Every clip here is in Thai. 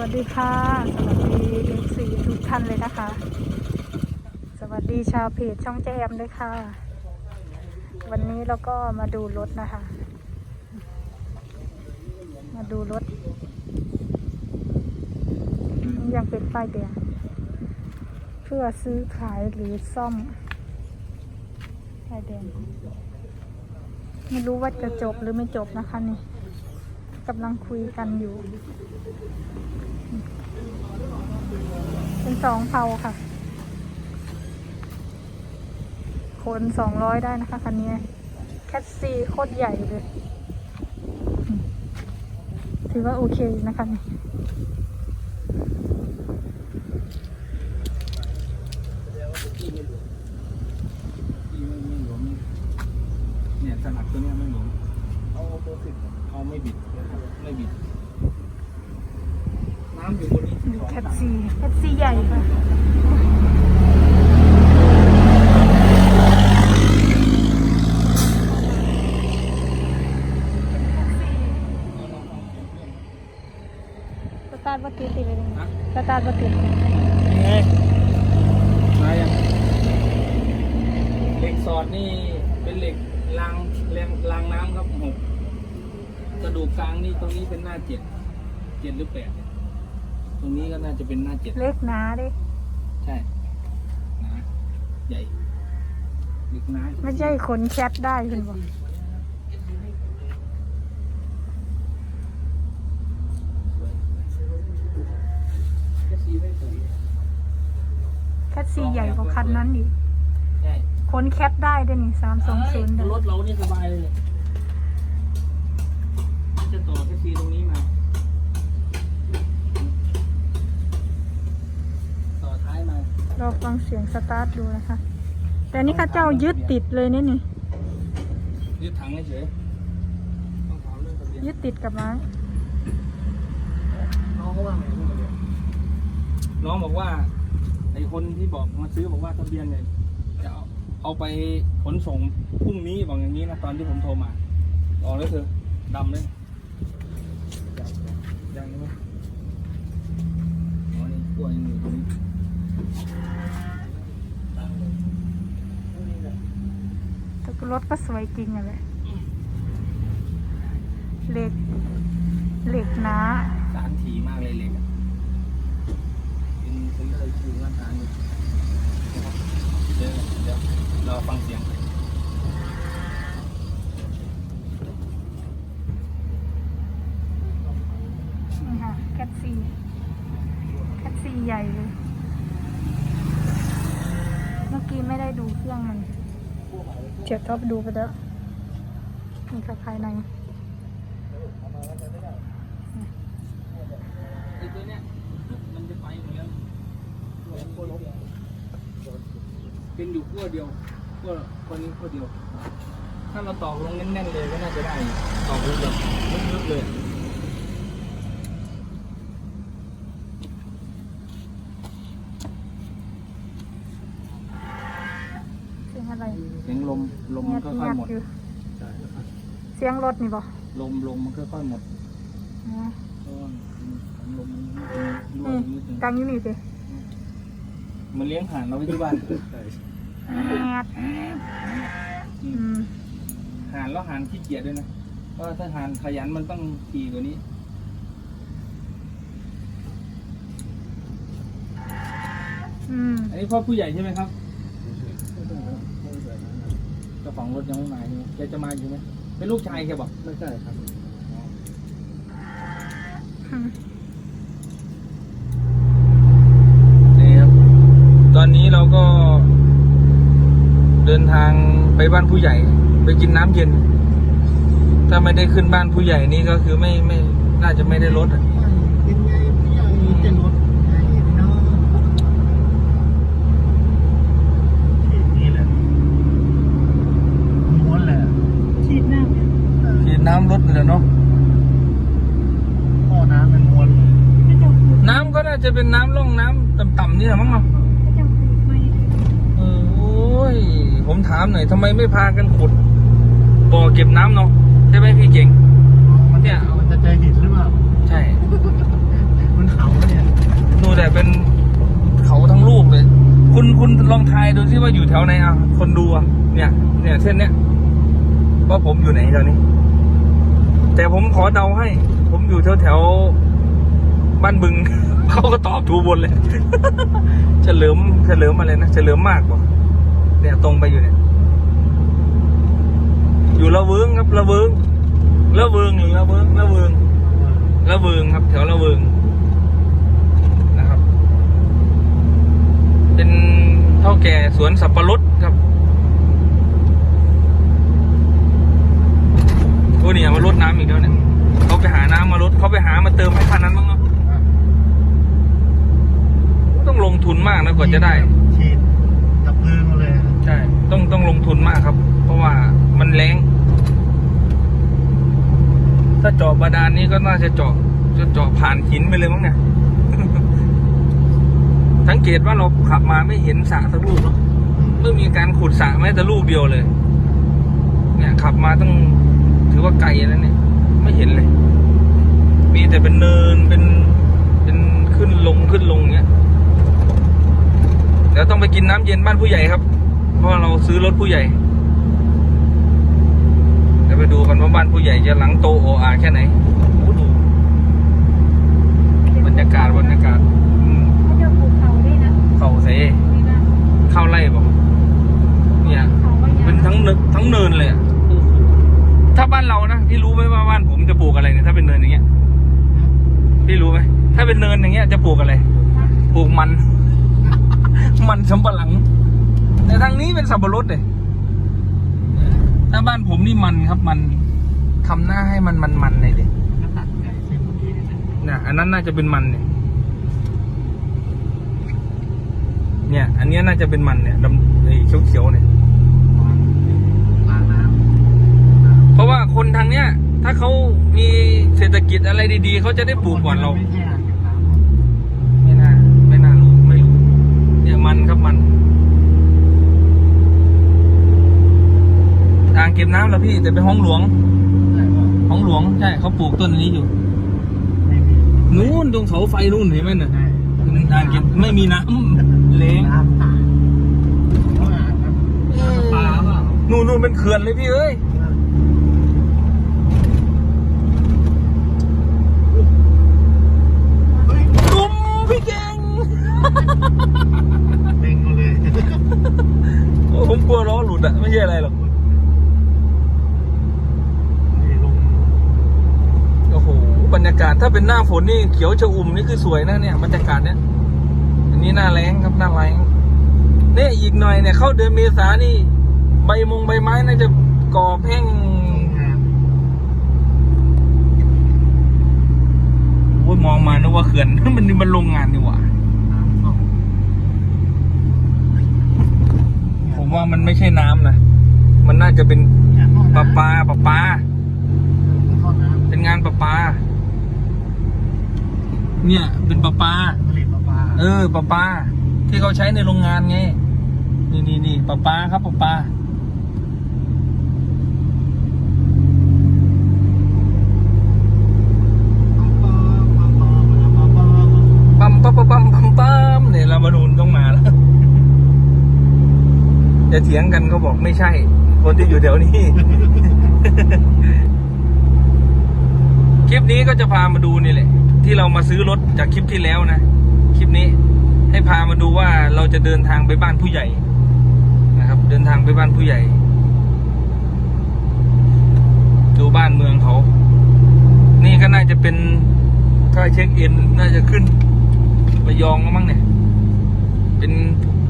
วัสดีค่ะ สวัสดีเอฟซีทุกท่านเลยนะคะ สวัสดีชาวเพจช่องแจมด้วยค่ะ วันนี้เราก็มาดูรถนะคะ มาดูรถนี่ยังเป็นป้ายแดงเพื่อซื้อขายหรือซ่อมป้ายแดงไม่รู้ว่าจะจบหรือไม่จบนะคะนี่ กำลังคุยกันอยู่ เป็นสองเผาค่ะ คนสองร้อยได้นะคะคันนี้ แคทซีโคตรใหญ่เลย ถือว่าโอเคนะคะนี่ที่ไม่หลวมที่ไม่ไม่หลวมเนี่ยสลักตัวเนี้ยไม่หลวม เอาตัวสิบเอาไม่บิดไม่บิด น้ำอยู่บนนี้สองแคทถังซีแคทซีใหญ่ค่ะสตาร์ทบัติดติดเลยนะสตาร์ทบัติดเอ้ยมายังเหล็กสอดนี่เป็นเหล็กรางแรงรางน้ำครับหก กระดูกกลางนี่ตรงนี้เป็นหน้าเจ็ดเจ็ดหรือแปดเนี่ยตรงนี้ก็น่าจะเป็นหน้าเจ็ดเล็กหนาดิใช่หนาใหญ่เหล็กหนาไม่ใช่ขนแคทได้คุณบอกแค่ซีไม่สวยแคทซีใหญ่กว่าคันนั้นอีกใช่ขนแคทได้ด้วยนี่สามสองศูนย์รถเรานี่สบายเลย ซีตรงนี้มา ต่อท้ายมาเราฟังเสียงสตาร์ทดูนะคะ แต่นี่ข้าเจ้ายึดติดเลยนี่นี่ ยึดถังเฉยๆต้องถามเรื่องทะเบียนยึดติดกับไม้น้องเขาว่าไงเรื่องทะเบียนน้องบอกว่าไอ้คนที่บอกมาซื้อบอกว่าทะเบียนเนี่ยจะเอาเอาไปขนส่งพรุ่งนี้บอกอย่างนี้นะตอนที่ผมโทรมาออกแล้วเธอดำเลยยังยังไหมอ๋อนี่กล้วยยังอยู่ตรงนี้ แต่ รถก็สวยจริงอะเลยเหล็ก เหล็กหนาสารถี่มากเลยเหล็กอะเป็นซื้อเลยคือว่าสารอยู่เดี๋ยวเดี๋ยวรอฟังเสียงนี่ค่ะแคทซีแคทซีใหญ่เลย เมื่อกี้ไม่ได้ดูเครื่องมัน เจ็บท็อปดูไปแล้วนี่ค่ะภายในไอ้ตัวเนี้ยมันจะไปหมดแล้วเป็นอยู่ขั้วเดียวขั้วคนนี้ขั้วเดียว ถ้าเราตอกลงแน่นๆเลยก็น่าจะได้ตอกลงแบบลึกๆเลย เสียงอะไร เสียงลมลมมันค่อยๆหมดอยู่ใช่เสียงรถนี่บ่ลมลมมันค่อยๆหมดอ๋อเพราะว่าของลมมันรั่วนี่นิดนึงกลางอยู่นี่สิมันเลี้ยงห่านเราไว้ที่บ้านแงดอืมห่านแล้วห่านขี้เกียจด้วยนะเพราะว่าถ้าห่านขยันมันต้องขี่กว่านี้ อืมอันนี้พ่อผู้ใหญ่ใช่ไหมครับเจ้า ของรถยังไม่มาใช่ไหมแกจะมาอยู่ไหมเป็นลูกชายแกบอกไม่ใช่ครับอืมนี่ครับ ตอนนี้เราก็ เดินทางไปบ้านผู้ใหญ่ ไปกินน้ำเย็น ถ้าไม่ได้ขึ้นบ้านผู้ใหญ่นี่ก็คือไม่ไม่น่าจะไม่ได้รถอะเป็นไง น้ำลดเลยเนาะท่อน้ำมันมวนน้ำก็น่าจะเป็นน้ำล่องน้ำต่ำๆนี่แหละมั้งเม้งโอ้ย ผมถามหน่อยทำไมไม่พากันขุดบ่อเก็บน้ำเนาะใช่ไหมพี่เก่งมันเนี่ยมันจะใจดิดหรือเปล่าใช่มันเขาเนี่ยดูแต่เป็นเขาทั้งรูปเลย คุณคุณลองทายดูซิว่าอยู่แถวไหนอะคนดูอะเนี่ย เนี่ยเส้นเนี้ยว่าผมอยู่ไหนตอนนี้ แต่ผมขอเดาให้ ผมอยู่แถวแถวบ้านบึง เขาก็ตอบถูกบนเลย เฉลิมเฉลิมอะไรนะเฉลิมมากกว่าเนี่ยตรงไปอยู่เนี่ย อยู่ละเวิงครับละเวิงละเวิงหรือละเวิงละเวิงละเวิงครับ แถวละเวิงนะครับ เป็นเท่าแก่สวนสับปะรดครับโอ้เนี่ยมารดน้ำอีกแล้วเนี่ยเขาไปหาน้ำมารดเขาไปหามาเติมให้คันนั้นบ้างเนาะต้องลงทุนมากนะกว่าจะได้ ฉีดดับเพลิงมาเลย ใช่ ต้องต้องลงทุนมากครับ เพราะว่ามันแรงถ้า เจาะบาดาลนี้ก็น่าจะเจาะจะเจาะผ่านหินไปเลยมั้งเนี่ยสังเกตว่าเราขับมาไม่เห็นสระสักลูกเนาะไม่มีการขุดสระแม้แต่ลูกเดียวเลย เนี่ย ขับมาต้องถือว่าไกลแล้วเนี่ย ไม่เห็นเลย มีแต่เป็นเนินเป็นเป็นขึ้นลงขึ้นลงเงี้ยเดี๋ยวต้องไปกินน้ำเย็นบ้านผู้ใหญ่ครับ เพราะว่าเราซื้อรถผู้ใหญ่เดี๋ยวไปดูกันว่าบ้านผู้ใหญ่จะหลังโตโออาแค่ไหนโอ้ดูบรรยากาศบรรยากาศอืมเขาจะปลูกเขาด้วยนะเข้าเสนี่นะเข้าไร่บอกเนี่ยเขาก็ยาเป็นทั้งเนินทั้งเนินเลยอะถ้าบ้านเรานะพี่รู้ไหมว่าบ้านผมจะปลูกอะไรเนี่ยถ้าเป็นเนินอย่างเงี้ยพี่รู้ไหมถ้าเป็นเนินอย่างเงี้ยจะปลูกอะไรปลูกมัน มันสำปะหลัง แต่ทางนี้เป็นสับปะรดเลย ถ้าบ้านผมนี่มันครับมันทำหน้าให้มันมันมันเลยดิก็ตัดไก่เส้นเมื่อกี้นี่นะเนี่ยอันนั้นน่าจะเป็นมันเนี่ย เนี่ย อันเนี้ยน่าจะเป็นมันเนี่ยดำเขียวเขียวๆเนี่ยล้างน้เพราะว่าคนทางเนี้ย ถ้าเขามีเศรษฐกิจอะไรดีๆเขาจะได้ำปลูกก่อนเราไม่ใช่อ่างเก็บน้ำไม่น่า ไม่น่ารู้ไม่รู้เนี่ยมันครับมันอ่างเก็บน้ำแล้วพี่แต่เป็นห้องหลวงแต่ว่าห้องหลวงใช่เขาปลูกต้นนี้อยู่ไม่มีนู่นตรงเสาไฟนู่นเห็นไหมเนี่ยใช่อ่างเก็บไม่มีน้ำเล้งน้ำตายเขาอ่างครับน้ำปลาเปล่านู่นนู่นเป็นเขื่อนเลยพี่เอ้ยเฮ้ยตุ้มพี่เก่งเล็งมาเลยโอ้ผมกลัวล้อหลุดอะไม่ใช่อะไรหรอก นี่ลง โอ้โห บรรยากาศถ้าเป็นหน้าฝนนี่เขียวชอุ่มนี่คือสวยนะเนี่ยบรรยากาศเนี้ยอันนี้หน้าแรงครับหน้าแรงเนี่ยอีกหน่อยเนี่ยเข้าเดือนเมษานี่ ใบมงใบไม้น่าจะก่อแพ่งงานโอ้ยมองมานึกว่าเขื่อนมันนี่มันโรงงานนี่หว่าน้ำเข้าผมว่ามันไม่ใช่น้ำนะมันน่าจะเป็นเนี่ยท่อปลาน้ำปลาปลาปลาท่อน้ำเป็นงานปลาปลา เนี่ยเป็นปลาปลาผลิตปลาปลาเออปลาปลาที่เขาใช้ในโรงงานไง นี่นี่นี่ปลาปลาครับปลาปลาปั๊มปั๊มปั๊มปั๊มปั๊มปั๊มเนี่ยเรามาดูนต้องมาแล้วจะเถียงกันเขาบอกไม่ใช่ คนที่อยู่แถวนี้ คลิปนี้ก็จะพามาดูนี่แหละ ที่เรามาซื้อรถจากคลิปที่แล้วนะ คลิปนี้ให้พามาดูว่าเราจะเดินทางไปบ้านผู้ใหญ่นะครับ เดินทางไปบ้านผู้ใหญ่ ดูบ้านเมืองเขา นี่ก็น่าจะเป็นถ้าเช็คอินน่าจะขึ้นระยองแล้วมั้งเนี่ย เป็น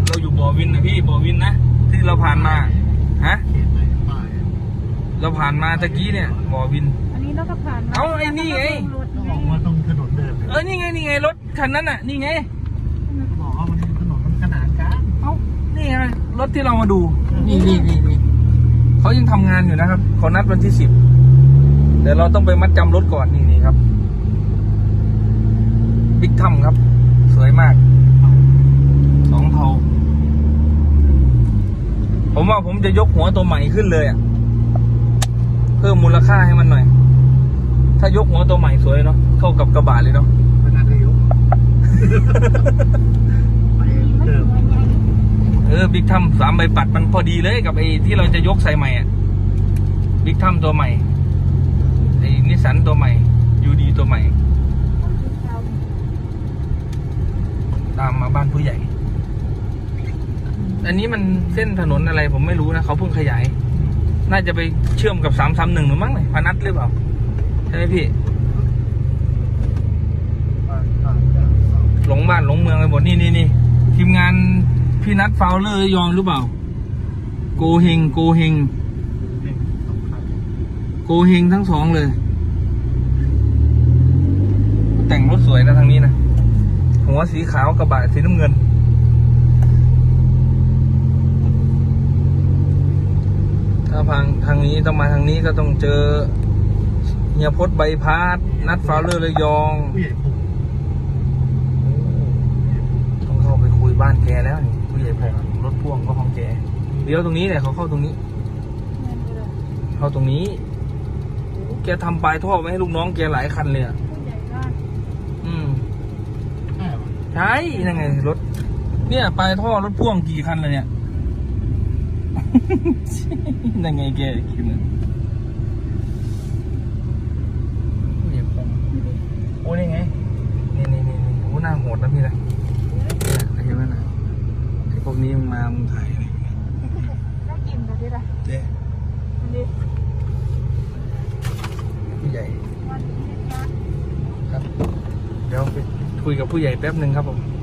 เราอยู่บ่อวินนะพี่บ่อวินนะที่เราผ่านมาฮะเขตไหนป้ายเราผ่านมาตะกี้เนี่ยบ่อวิน อันนี้เราก็ผ่านมา เอาไอ้นี่ไง ออนี่ไงนี่ไงรถคันนั้นน่ะ นี่ไงเขาบอกว่ามันถนนมันขนาดกันเอ้านี่ไงรถที่เรามาดู นี่นี่นี่นี่เขายังทำงานอยู่นะครับเขานัดวันที่สิบเดี๋ยวเราต้องไปมัดจำรถก่อนนี่นี่ครับบิ๊กทัมครับ สวยมากสองเทาผมว่าผมจะยกหัวตัวใหม่ขึ้นเลยอะเพิ่มมูลค่าให้มันหน่อย ถ้ายกหัวตัวใหม่สวยเนาะเข้ากับกระบะเลยเนาะมันอาจจะยกไปเดิมเออบิ๊กทัมสามใบปัดมันพอดีเลยกับไอ้ที่เราจะยกใส่ใหม่อะบิ๊กทัมตัวใหม่ไอ้นิสสันตัวใหม่ยูดีตัวใหม่ ตามมาบ้านผู้ใหญ่ อันนี้มันเส้นถนนอะไรผมไม่รู้นะเขาเพิ่งขยาย น่าจะไปเชื่อมกับสามสามหนึ่งหรือมั้งเลยพนัทหรือเปล่าใช่ไหมพี่บ้านข้างจากสองหลงบ้านหลงเมืองไปหมดนี่นี่นี่ทีมงานพี่นัทฟาวเลอร์ยองหรือเปล่า โกเฮงโกเฮงเองสองคันโกเฮงทั้งสองเลย แต่งรถสวยนะทางนี้นะหัวสีขาวกระบะสีน้ำเงินถ้าพังทางนี้ต้องมาทางนี้ก็ต้องเจอ เฮียพศใบพาดนัดฟาวเลอร์ระยองผู้ใหญ่ผมต้องเข้าไปคุยบ้านแกแล้วนี่ผู้ใหญ่พงรถพ่วงก็ของแกเลี้ยวตรงนี้เนี่ยเขาเข้าตรงนี้ เข้าตรงนี้โอ้แกทำปลายท่อไว้ให้ลูกน้องแกหลายคันเลยอะผู้ใหญ่บ้านอืมแม่วะใช่ยังไงรถ เนี่ยปลายท่อรถพ่วงกี่คันเลยเนี่ยยังไงแกคิดเลยผู้ใหญ่พงโอ้นี่ไง นี่นี่นี่นี่โอ้หน้าโหดนะพี่นะเนี่ยเห็นไหมนะไอ้พวกนี้มันมามึงถ่ายอะไรอย่างเงี้ย น่ากินแบบนี้ละ เจ๊ อันนี้ ผู้ใหญ่ วันนี้นะ ครับ เดี๋ยวไปคุ ยกับผู้ใหญ่แป๊บหนึ่งครับผม